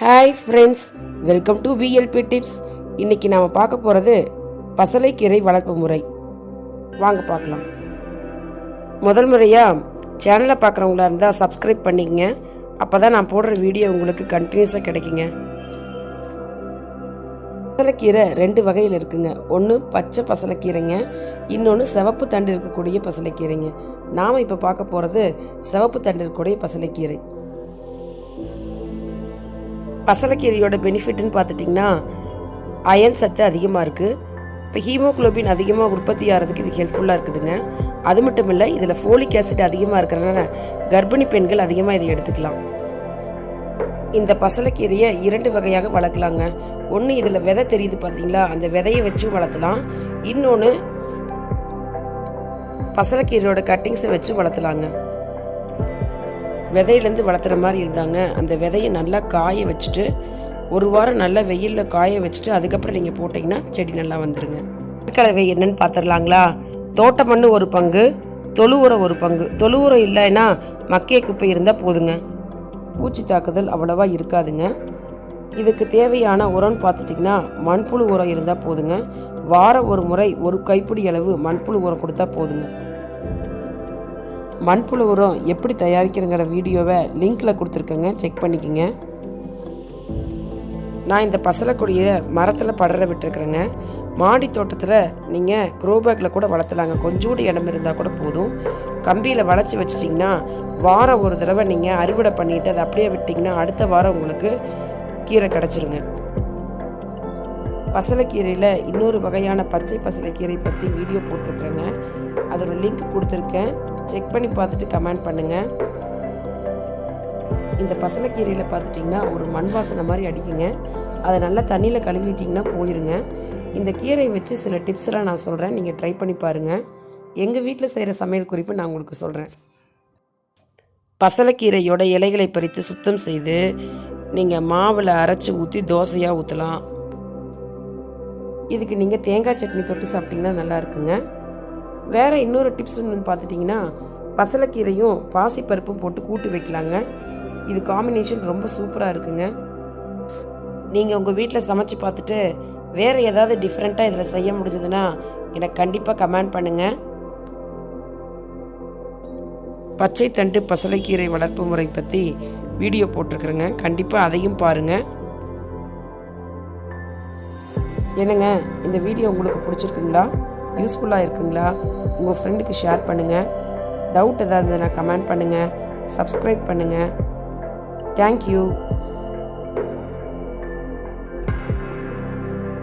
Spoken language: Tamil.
Hi friends welcome to VLP tips இன்னைக்கு நாம் பார்க்க போகிறது பசலைக்கீரை வளர்ப்பு முறை. வாங்க பார்க்கலாம். முதல் முறையாக சேனலை பார்க்குறவங்களா இருந்தால் சப்ஸ்கிரைப் பண்ணிக்கங்க. அப்போ தான் நான் போடுற வீடியோ உங்களுக்கு கண்டினியூஸாக கிடைக்குங்க. பசலைக்கீரை ரெண்டு வகையில் இருக்குங்க. ஒன்று பச்சை பசலைக்கீரைங்க. இன்னொன்று சிவப்பு தண்டு இருக்கக்கூடிய பசலைக்கீரைங்க. நாம் இப்போ பார்க்க போகிறது சிவப்பு தண்டு இருக்கக்கூடிய பசலைக்கீரை. பசலைக்கீரையோட பெனிஃபிட்னு பார்த்துட்டிங்கன்னா அயன் சத்து அதிகமாக இருக்குது இப்போ ஹீமோகுளோபின் அதிகமாக உற்பத்தி ஆகிறதுக்கு இது ஹெல்ப்ஃபுல்லாக இருக்குதுங்க. அது மட்டும் இல்லை இதில் ஃபோலிக் ஆசிட் அதிகமாக இருக்கிறதுனால கர்ப்பிணி பெண்கள் அதிகமாக இதை எடுத்துக்கலாம். இந்த பசலைக்கீரையை இரண்டு வகையாக வளர்க்கலாங்க. ஒன்று இதில் விதை தெரியுது பார்த்தீங்களா அந்த விதையை வச்சும் வளர்த்தலாம். இன்னொன்று பசலைக்கீரையோட கட்டிங்ஸை வச்சும் வளர்த்தலாங்க. விதையிலேருந்து வளர்த்துற மாதிரி இருந்தாங்க. அந்த விதையை நல்லா காய வச்சுட்டு ஒரு வாரம் நல்லா வெயிலில் காய வச்சுட்டு அதுக்கப்புறம் நீங்கள் போட்டிங்கன்னா செடி நல்லா வந்துருங்க. கலவை என்னன்னு பார்த்துடலாங்களா தோட்ட மண் ஒரு பங்கு தொழு உரம் ஒரு பங்கு. தொழு உரம் இல்லைன்னா மக்கிய குப்பை இருந்தால் போதுங்க. பூச்சி தாக்குதல் அவ்வளோவா இருக்காதுங்க. இதுக்கு தேவையான உரம்னு பார்த்துட்டிங்கன்னா மண்புழு உரம் இருந்தால் போதுங்க. வாரம் ஒரு முறை ஒரு கைப்பிடி அளவு மண்புழு உரம் கொடுத்தா போதுங்க. மண்புழு உரம் எப்படி தயாரிக்கிறங்கிற வீடியோவை லிங்க்கில் கொடுத்துருக்கேங்க. செக் பண்ணிக்கோங்க. நான் இந்த பசலைக்கொடியை மரத்தில் படர விட்டுருக்குறேங்க. மாடி தோட்டத்தில் நீங்கள் குரோபேக்கில் கூட வளர்த்தலாங்க. கொஞ்சோண்டு இடம் இருந்தால் கூட போதும். கம்பியில் வளைச்சி வச்சிட்டிங்கன்னா வாரம் ஒரு தடவை நீங்கள் அறுவடை பண்ணிவிட்டு அதை அப்படியே விட்டிங்கன்னா அடுத்த வாரம் உங்களுக்கு கீரை கிடச்சிருங்க. பசலைக்கீரையில் இன்னொரு வகையான பச்சை பசலைக்கீரை பற்றி வீடியோ போட்டிருக்குறேங்க. அதோட லிங்க் கொடுத்துருக்கேன். செக் பண்ணி பார்த்துட்டு கமெண்ட் பண்ணுங்கள் இந்த பசலைக்கீரையில் பார்த்துட்டிங்கன்னா ஒரு மண் வாசனை மாதிரி அடிக்குங்க. அதை நல்லா தண்ணியில் கழுவிட்டிங்கன்னா போயிருங்க. இந்த கீரையை வச்சு சில டிப்ஸ்லாம் நான் சொல்கிறேன் நீங்கள் ட்ரை பண்ணி பாருங்கள் எங்கள் வீட்டில் செய்கிற சமையல் குறிப்பு நான் உங்களுக்கு சொல்கிறேன் பசலைக்கீரையோட இலைகளை பறித்து சுத்தம் செய்து நீங்கள் மாவில் அரைச்சி ஊற்றி தோசையாக ஊற்றலாம் இதுக்கு நீங்கள் தேங்காய் சட்னி தொட்டு சாப்பிட்டிங்கன்னா நல்லா இருக்குங்க. வேறு இன்னொரு டிப்ஸ் ஒன்று பார்த்துட்டிங்கன்னா பசலைக்கீரையும் பாசிப்பருப்பும் போட்டு கூட்டு வைக்கலாங்க. இது காம்பினேஷன் ரொம்ப சூப்பராக இருக்குங்க. நீங்கள் உங்கள் வீட்டில் சமைச்சு பார்த்துட்டு வேறு ஏதாவது டிஃப்ரெண்ட்டாக இதில் செய்ய முடிஞ்சதுன்னா எனக்கு கண்டிப்பாக கமெண்ட் பண்ணுங்கள் பச்சை தண்டு பசலைக்கீரை வளர்ப்பு முறை பற்றி வீடியோ போட்டிருக்குறேங்க. கண்டிப்பாக அதையும் பாருங்கள் என்னங்க இந்த வீடியோ உங்களுக்கு பிடிச்சிருக்குங்களா? யூஸ்ஃபுல்லாக இருக்குங்களா? உங்கள் ஃப்ரெண்டுக்கு ஷேர் பண்ணுங்கள் டவுட் எதாவது இருந்ததுன்னா கமெண்ட் பண்ணுங்கள் சப்ஸ்கிரைப் பண்ணுங்கள் தேங்க்யூ